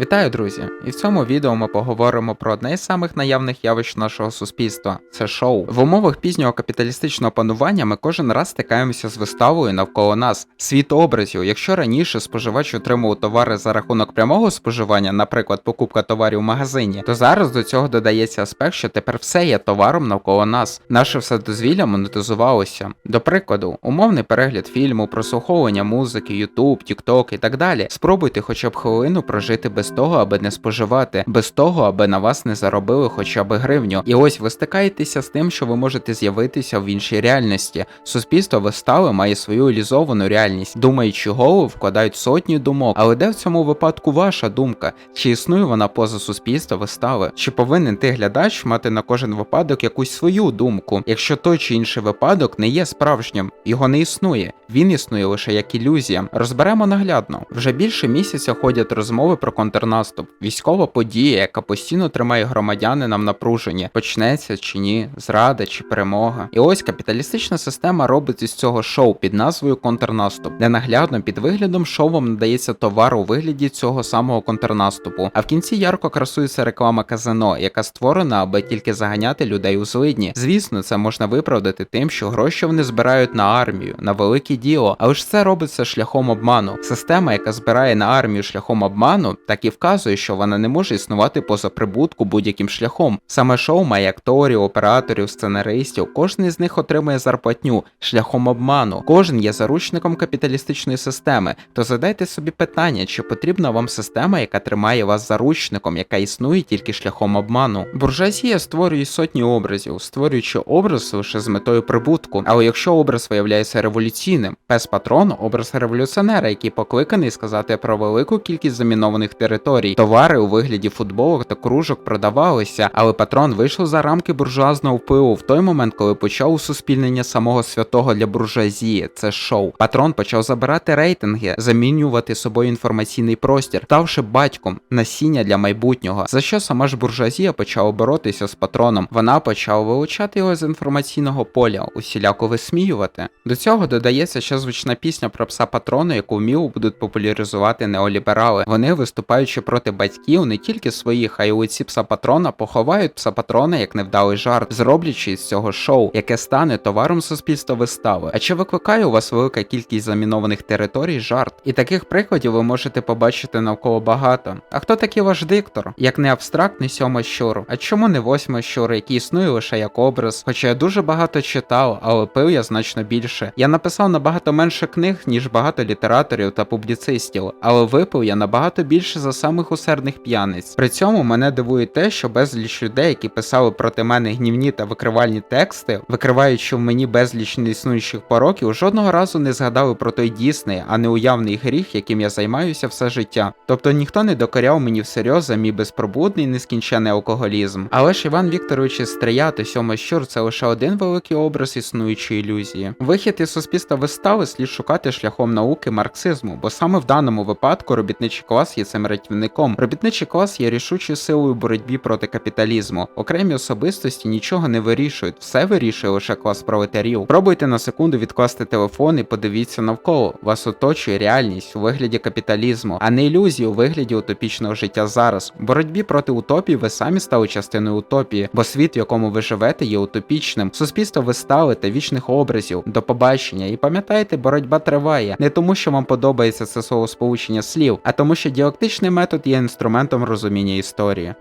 Вітаю, друзі! І в цьому відео ми поговоримо про одне із самих наявних явищ нашого суспільства це шоу. В умовах пізнього капіталістичного панування ми кожен раз стикаємося з виставою навколо нас, світообразів. Якщо раніше споживач отримував товари за рахунок прямого споживання, наприклад, покупка товарів в магазині, то зараз до цього додається аспект, що тепер все є товаром навколо нас. Наше вседозвілля монетизувалося. До прикладу, умовний перегляд фільму, прослуховування музики, YouTube, TikTok і так далі. Спробуйте хоча б хвилину прожити без того, аби не споживати, без того, аби на вас не заробили хоча б гривню. І ось ви стикаєтеся з тим, що ви можете з'явитися в іншій реальності. Суспільство вистави має свою ілізовану реальність. Думаючи голову, вкладають сотні думок. Але де в цьому випадку ваша думка? Чи існує вона поза суспільства вистави? Чи повинен ти глядач мати на кожен випадок якусь свою думку? Якщо той чи інший випадок не є справжнім, його не існує. Він існує лише як ілюзія. Розберемо наглядно. Вже більше місяця ходять розмови про контрнаступ. Військова подія, яка постійно тримає громадянина в напруженні, почнеться чи ні, зрада чи перемога. І ось капіталістична система робить із цього шоу під назвою Контрнаступ, де наглядно під виглядом шоу вам надається товар у вигляді цього самого контрнаступу. А в кінці ярко красується реклама казино, яка створена, аби тільки заганяти людей у злидні. Звісно, це можна виправдати тим, що гроші вони збирають на армію, на велике діло, але ж це робиться шляхом обману. Система, яка збирає на армію шляхом обману, так і вказує, що вона не може існувати поза прибутку будь-яким шляхом. Саме шоу має акторів, операторів, сценаристів. Кожен із них отримує зарплатню шляхом обману. Кожен є заручником капіталістичної системи. То задайте собі питання, чи потрібна вам система, яка тримає вас заручником, яка існує тільки шляхом обману. Буржуазія створює сотні образів, створюючи образ лише з метою прибутку. Але якщо образ виявляється революційним, пес патрон образ революціонера, який покликаний сказати про велику кількість замінованих територій. Товари у вигляді футболок та кружок продавалися, але патрон вийшов за рамки буржуазного впливу в той момент, коли почав усуспільнення самого святого для буржуазії. Це шоу. Патрон почав забирати рейтинги, замінювати собою інформаційний простір, ставши батьком насіння для майбутнього. За що сама ж буржуазія почала боротися з патроном? Вона почала вилучати його з інформаційного поля, усіляко висміювати. До цього додається ще звучна пісня про пса патрону, яку вміло будуть популяризувати неоліберали. Вони, виступаючи проти батьків, не тільки своїх, а й у лиці пса патрона, поховають пса патрона як невдалий жарт, зроблячи з цього шоу, яке стане товаром суспільства вистави. А чи викликає у вас велика кількість замінованих територій жарт? І таких прикладів ви можете побачити навколо багато. А хто такий ваш диктор? Як не абстрактний сьомий щур? А чому не восьмий щур, який існує лише як образ? Хоча я дуже багато читав, але пив я значно більше. Я написав набагато менше книг, ніж багато літераторів та публіцистів, але випив я набагато більше за самих усердних п'яниць. При цьому мене дивує те, що безліч людей, які писали проти мене гнівні та викривальні тексти, викриваючи в мені безліч неіснуючих пороків, жодного разу не згадали про той дійсний, а не уявний гріх, яким я займаюся все життя. Тобто ніхто не докоряв мені всерйоз за мій безпробудний нескінчений алкоголізм. Але ж Іван Вікторович Стрия та Сьома Щур це лише один великий образ існуючої ілюзії. Вихід із суспільства вистави слід шукати шляхом науки марксизму, бо саме в даному випадку робітничий клас є цим рятівником. Робітничий клас є рішучою силою в боротьбі проти капіталізму. Окремі особистості нічого не вирішують, все вирішує лише клас пролетарів. Пробуйте на секунду відкласти телефон і подивіться навколо. Вас оточує реальність у вигляді капіталізму, а не ілюзії у вигляді утопічного життя зараз. В боротьбі проти утопії ви самі стали частиною утопії, бо світ, в якому ви живете, є утопічним. Суспільство вистави та вічних образів. До побачення. І пам'ятайте, боротьба триває не тому, що вам подобається це словосполучення слів, а тому, що діалектичний метод є інструментом розуміння історії.